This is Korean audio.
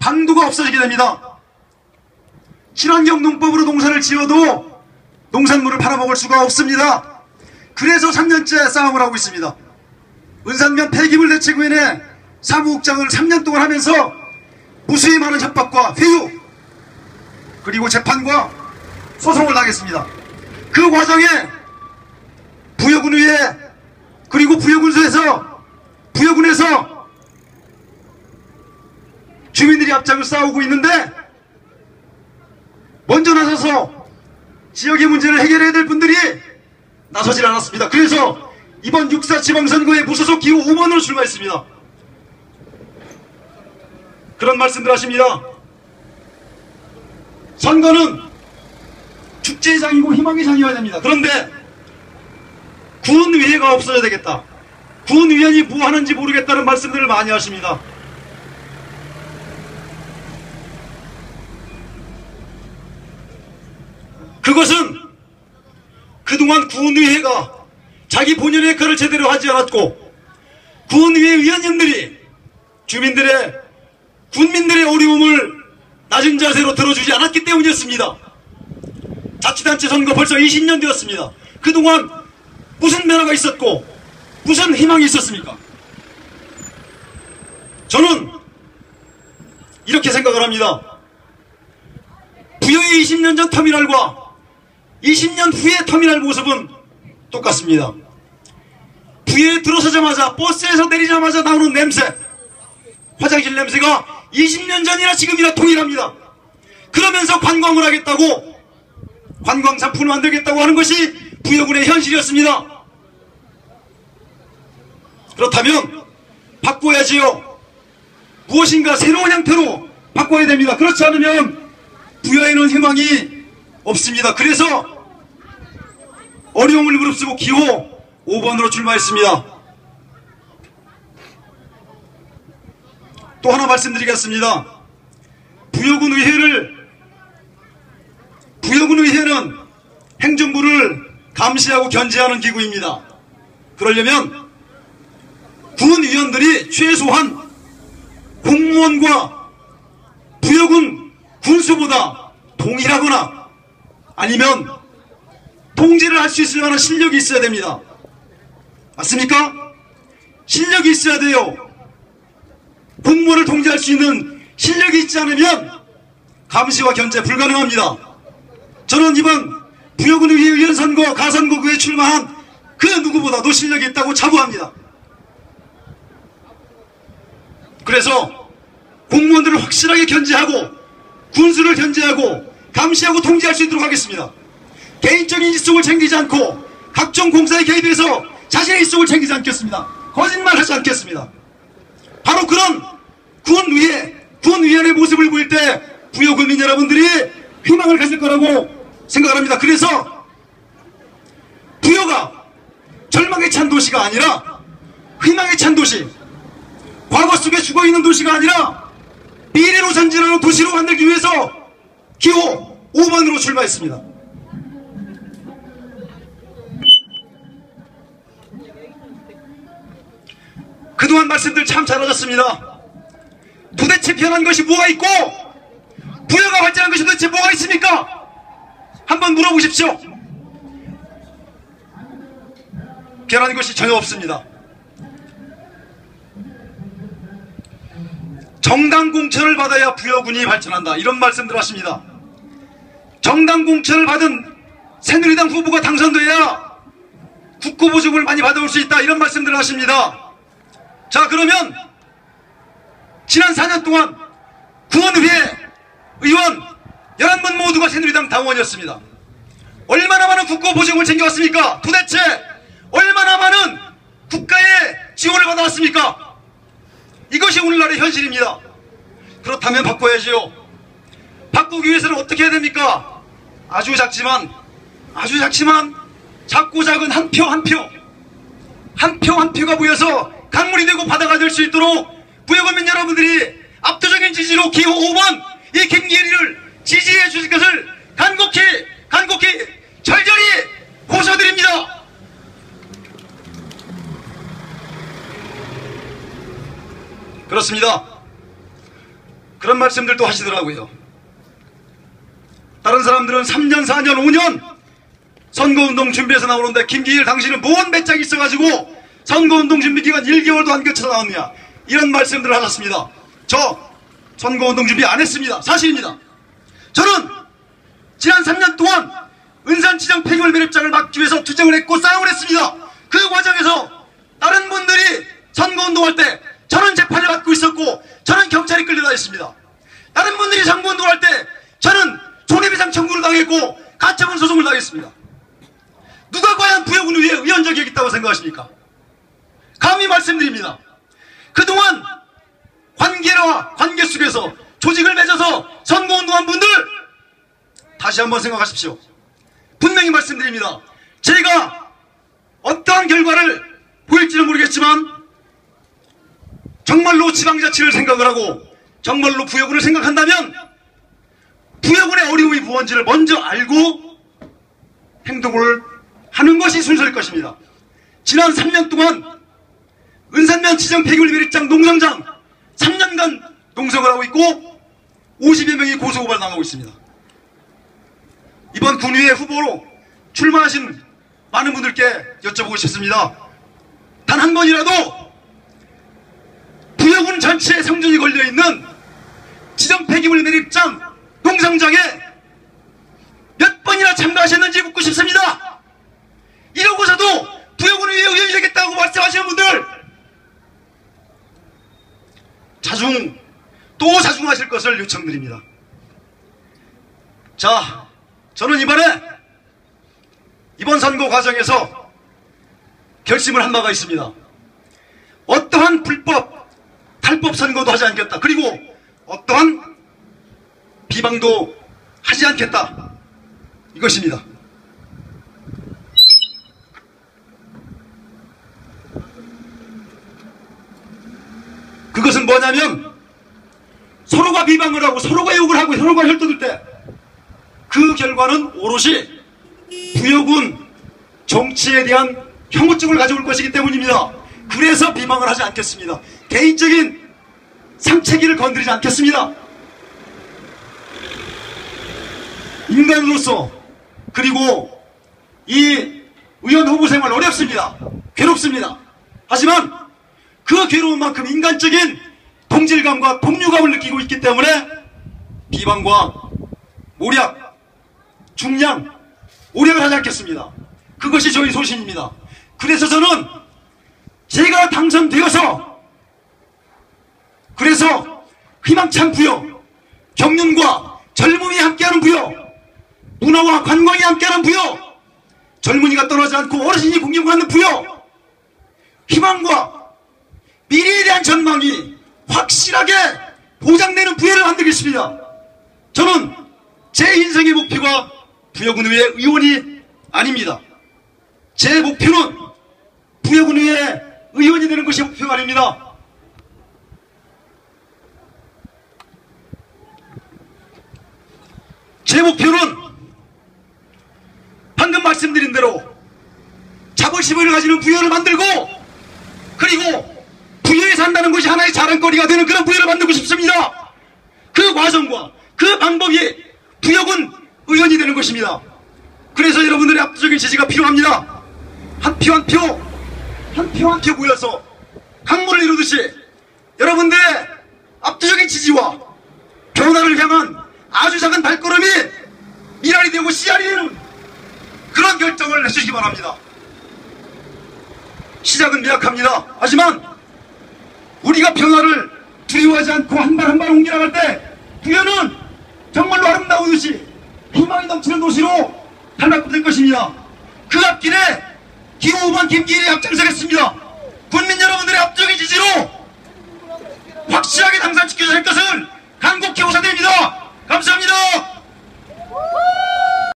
방도가 없어지게 됩니다. 친환경 농법으로 농사를 지어도 농산물을 팔아먹을 수가 없습니다. 그래서 3년째 싸움을 하고 있습니다. 은산면 폐기물 대책위원회 사무국장을 3년 동안 하면서 무수히 많은 협박과 회유 그리고 재판과 소송을 당했습니다. 그 과정에 부여군의회 그리고 부여군소에서 부여군에서 주민들이 앞장을 싸우고 있는데 먼저 나서서 지역의 문제를 해결해야 될 분들이 나서질 않았습니다. 그래서 이번 6.4 지방선거에 무소속 기호 5번으로 출마했습니다. 그런 말씀들 하십니다. 선거는 축제의 장이고 희망의 장이어야 됩니다. 그런데 군의회가 없어야 되겠다. 군의원이 뭐 하는지 모르겠다는 말씀들을 많이 하십니다. 그것은 그동안 군의회가 자기 본연의 역할을 제대로 하지 않았고 군의회 위원님들이 주민들의 군민들의 어려움을 낮은 자세로 들어주지 않았기 때문이었습니다. 자치단체 선거 벌써 20년 되었습니다. 그동안 무슨 변화가 있었고 무슨 희망이 있었습니까? 저는 이렇게 생각을 합니다. 부여의 20년 전 터미널과 20년 후의 터미널 모습은 똑같습니다. 부여에 들어서자마자 버스에서 내리자마자 나오는 냄새 화장실 냄새가 20년 전이나 지금이나 동일합니다. 그러면서 관광을 하겠다고 관광 상품을 만들겠다고 하는 것이 부여군의 현실이었습니다. 그렇다면 바꿔야지요. 무엇인가 새로운 형태로 바꿔야 됩니다. 그렇지 않으면 부여에는 희망이 없습니다. 그래서 어려움을 무릅쓰고 기호 5번으로 출마했습니다. 또 하나 말씀드리겠습니다. 부여군 의회를 부여군 의회는 행정부를 감시하고 견제하는 기구입니다. 그러려면 군의원들이 최소한 공무원과 부여군 군수보다 동일하거나 아니면 통제를 할 수 있을 만한 실력이 있어야 됩니다. 맞습니까? 실력이 있어야 돼요. 공무원을 통제할 수 있는 실력이 있지 않으면 감시와 견제 불가능합니다. 저는 이번 부여군의회 의원 선거 가선거구에 출마한 그 누구보다도 실력이 있다고 자부합니다. 그래서 공무원들을 확실하게 견제하고 군수를 견제하고 감시하고 통제할 수 있도록 하겠습니다. 개인적인 이속을 챙기지 않고 각종 공사에 개입해서 자신의 이속을 챙기지 않겠습니다. 거짓말하지 않겠습니다. 바로 그런 군위에 군위원의 모습을 보일 때 부여군민 여러분들이 희망을 가질 거라고 생각을 합니다. 그래서 부여가 절망에 찬 도시가 아니라 희망에 찬 도시 과거 속에 죽어있는 도시가 아니라 미래로 전진하는 도시로 만들기 위해서 기호 5번으로 출마했습니다. 그동안 말씀들 참 잘하셨습니다. 도대체 변한 것이 뭐가 있고 부여가 발전한 것이 도대체 뭐가 있습니까? 한번 물어보십시오. 변한 것이 전혀 없습니다. 정당 공천을 받아야 부여군이 발전한다. 이런 말씀들 하십니다. 정당 공천을 받은 새누리당 후보가 당선돼야 국고보증을 많이 받아올 수 있다. 이런 말씀들 하십니다. 자 그러면 지난 4년 동안 구원의회 의원 11분 모두가 새누리당 당원이었습니다. 얼마나 많은 국고보증을 챙겨왔습니까? 도대체 얼마나 많은 국가의 지원을 받아왔습니까? 이것이 오늘날의 현실입니다. 그렇다면 바꿔야지요. 바꾸기 위해서는 어떻게 해야 됩니까? 아주 작지만 아주 작지만 작고 작은 한 표 한 표 한 표한 표가 모여서 강물이 되고 바다가 될 수 있도록 부여군민 여러분들이 압도적인 지지로 기호 5번 이 김기리를 지지해 주실 것을 간곡히 간곡히 절절히 호소드립니다. 그렇습니다. 그런 말씀들도 하시더라고요. 다른 사람들은 3년, 4년, 5년 선거운동 준비해서 나오는데 김기일 당신은 뭔 배짱이 있어가지고 선거운동 준비 기간 1개월도 안 거쳐 나왔느냐 이런 말씀들을 하셨습니다. 저 선거운동 준비 안 했습니다. 사실입니다. 저는 지난 3년 동안 은산지정 폐기물 매립장을 막기 위해서 투쟁을 했고 싸움을 했습니다. 그 과정에서 다른 분들이 선거운동할 때 저는 재판을 받고 있었고 저는 경찰에 끌려다녔습니다. 다른 분들이 선거운동할 때 저는 손해배상 청구를 당했고 가처분 소송을 당했습니다. 누가 과연 부여군 위에 의원 적이 있다고 생각하십니까? 감히 말씀드립니다. 그동안 관계와 관계 속에서 조직을 맺어서 선거운동한 분들 다시 한번 생각하십시오. 분명히 말씀드립니다. 제가 어떠한 결과를 보일지는 모르겠지만 정말로 지방자치를 생각을 하고 정말로 부여군을 생각한다면 부여군의 어려움이 무언지를 먼저 알고 행동을 하는 것이 순서일 것입니다. 지난 3년 동안 은산면 지정 폐기물 매립장 농성장 3년간 농성을 하고 있고 50여 명이 고소고발 당하고 있습니다. 이번 군의회 후보로 출마하신 많은 분들께 여쭤보고 싶습니다. 단 한 번이라도 부여군 전체에 성전이 걸려있는 지정 폐기물 매립장 농성장에 몇 번이나 참가하셨는지 묻고 싶습니다. 이러고서도 부여군을 위해 의원이 되겠다고 말씀하시는 분들 자중 또 자중하실 것을 요청드립니다. 자, 저는 이번에 이번 선거 과정에서 결심을 한 바가 있습니다. 어떠한 불법, 탈법 선거도 하지 않겠다. 그리고 어떠한 비방도 하지 않겠다. 이것입니다. 그것은 뭐냐면 서로가 비방을 하고 서로가 욕을 하고 서로가 혈도들 때 그 결과는 오롯이 부여군 정치에 대한 혐오증을 가져올 것이기 때문입니다. 그래서 비방을 하지 않겠습니다. 개인적인 상체기를 건드리지 않겠습니다. 인간으로서 그리고 이 의원 후보 생활 어렵습니다. 괴롭습니다. 하지만 그 괴로운 만큼 인간적인 동질감과 동료감을 느끼고 있기 때문에 비방과 모략, 중량, 오력을 하지 않겠습니다. 그것이 저희 소신입니다. 그래서 저는 제가 당선되어서 그래서 희망찬 부여, 경륜과 젊음이 함께하는 부여, 문화와 관광이 함께하는 부여, 젊은이가 떠나지 않고 어르신이 공경받는 부여, 희망과 미래에 대한 전망이 확실하게 보장되는 부여를 만들겠습니다. 저는 제 인생의 목표가 부여군의회 의원이 아닙니다. 제 목표는 부여군의회 의원이 되는 것이 목표가 아닙니다. 제 목표는 말씀드린 대로 자부심을 가지는 부여를 만들고 그리고 부여에 산다는 것이 하나의 자랑거리가 되는 그런 부여를 만들고 싶습니다. 그 과정과 그 방법이 부여군 의원이 되는 것입니다. 그래서 여러분들의 압도적인 지지가 필요합니다. 한 표 한 표, 한 표 한 표 모여서 강물을 이루듯이 여러분들의 압도적인 지지와 변화를 향한 아주 작은 발걸음이 미랄이 되고 씨알이 되는 그런 결정을 해주시기 바랍니다. 시작은 미약합니다. 하지만 우리가 변화를 두려워하지 않고 한 발 한 발 옮겨 나갈 때 부여는 정말로 아름다운 도시, 희망이 넘치는 도시로 탈락될 것입니다. 그 앞길에 기호우만 김기일이 앞장서겠습니다. 국민 여러분들의 압적인 지지로 확실하게 당선시켜줄 것을 간곡히 호사드립니다. 감사합니다.